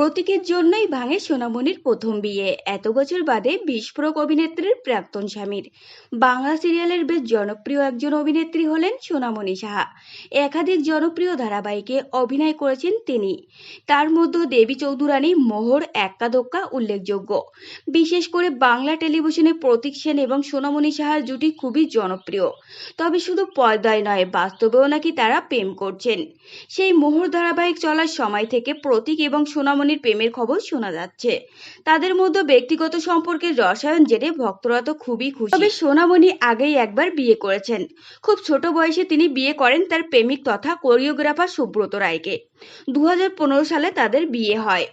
প্রতীকের জন্যই ভাঙে সোনামণির প্রথম বিয়ে। এত বছর বাদে বিস্ফোরক অভিনেত্রীর প্রাক্তন স্বামীর। বাংলা সিরিয়ালের বেশ জনপ্রিয় একজন অভিনেত্রী হলেন সোনামণি সাহা। একাধিক জনপ্রিয় ধারাবাহিকে অভিনয় করেছেন তিনি। তার মধ্যে দেবী চৌধুরানী মোহর এক্কাদোক্কা উল্লেখযোগ্য। বিশেষ করে বাংলা টেলিভিশনে প্রতীক সেন এবং সোনামণি সাহার জুটি খুবই জনপ্রিয়। তবে শুধু পর্দায় নয়, বাস্তবেও নাকি তারা প্রেম করছেন। সেই মোহর ধারাবাহিক চলার সময় থেকে প্রতীক এবং সোনামণির প্রেমের খবর শোনা যাচ্ছে। তাদের মধ্যে ব্যক্তিগত সম্পর্কের রসায়ন জেনে ভক্তরা তো খুবই খুশি। তবে সোনামণি আগেই একবার বিয়ে করেছেন। খুব ছোট বয়সে তিনি বিয়ে করেন তার প্রেমিক তথা কোরিওগ্রাফার সুব্রত রায়কে। দুহাজার পনেরো সালে তাদের বিয়ে হয়।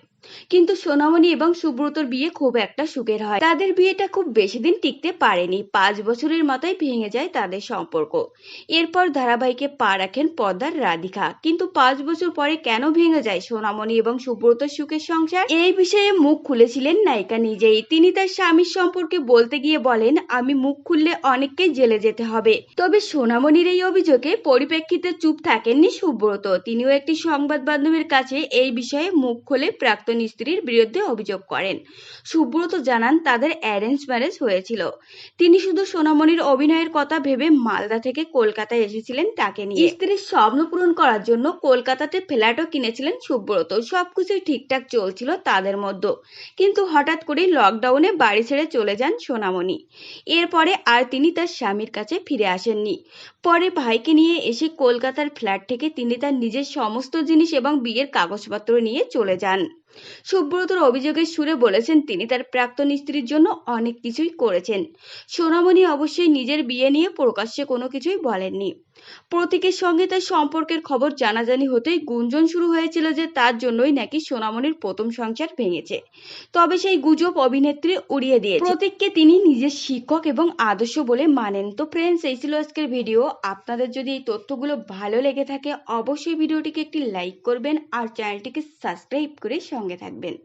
কিন্তু সোনামণি এবং সুব্রতর বিয়ে খুব একটা সুখের হয়। তাদের বিয়েটা খুব বেশি দিন টিকতে পারেনি। পাঁচ বছরের মাথায় ভেঙে যায় তাদের সম্পর্ক। এরপর ধারাবাহিকে পা রাখেন পর্দার রাধিকা। কিন্তু পাঁচ বছর পরে কেন ভেঙে যায় সোনামণি এবং সুব্রতর সুখের সংসার? এই বিষয়ে মুখ খুলেছিলেন নায়িকা নিজেই। তিনি তার স্বামীর সম্পর্কে বলতে গিয়ে বলেন, আমি মুখ খুললে অনেককে জেলে যেতে হবে। তবে সোনামণির এই অভিযোগে পরিপ্রেক্ষিতে চুপ থাকেননি সুব্রত। তিনিও একটি সংবাদ মাধ্যমের কাছে এই বিষয়ে মুখ খুলে প্রাক্তন স্ত্রীর বিরুদ্ধে অভিযোগ করেন। সুব্রত জানান, তাদের অ্যারেঞ্জ ম্যারেজ হয়েছিল। তিনি শুধু সোনামণির অভিনয়ের কথা ভেবে মালদা থেকে কলকাতায় এসেছিলেন তাকে নিয়ে। স্ত্রীর স্বপ্ন পূরণ করার জন্য কলকাতাতে ফ্ল্যাটও কিনেছিলেন সুব্রত। সবকিছুই ঠিকঠাক চলছিল তাদের মধ্যে। কিন্তু হঠাৎ করেই লকডাউনে বাড়ি ছেড়ে চলে যান সোনামণি। এরপরে আর তিনি তার স্বামীর কাছে ফিরে আসেননি। পরে ভাইকে নিয়ে এসে কলকাতার ফ্ল্যাট থেকে তিনি তার নিজের সমস্ত জিনিস এবং বিয়ের কাগজপত্র নিয়ে চলে যান। সুব্রতর অভিযোগের সুরে বলেছেন, তিনি তার প্রাক্তন স্ত্রীর জন্য অনেক কিছুই করেছেন। সোনামণি অবশ্যই নিজের বিয়ে নিয়ে প্রকাশ্যে কোনো কিছুই বলেননি। প্রতীকের সঙ্গে তার সম্পর্কের খবর জানাজানি হতেই গুঞ্জন শুরু হয়েছিল যে তার জন্যই নাকি সোনামণির প্রথম সংসার ভেঙেছে। তবে সেই গুজব অভিনেত্রী উড়িয়ে দিয়ে প্রতীককে তিনি নিজের শিক্ষক এবং আদর্শ বলে মানেন। তো ফ্রেন্ডস এই ছিল আজকের ভিডিও আপনাদের যদি এই তথ্যগুলো ভালো লেগে থাকে, অবশ্যই ভিডিওটিকে একটি লাইক করবেন আর চ্যানেলটিকে সাবস্ক্রাইব করে সঙ্গে থাকবেন।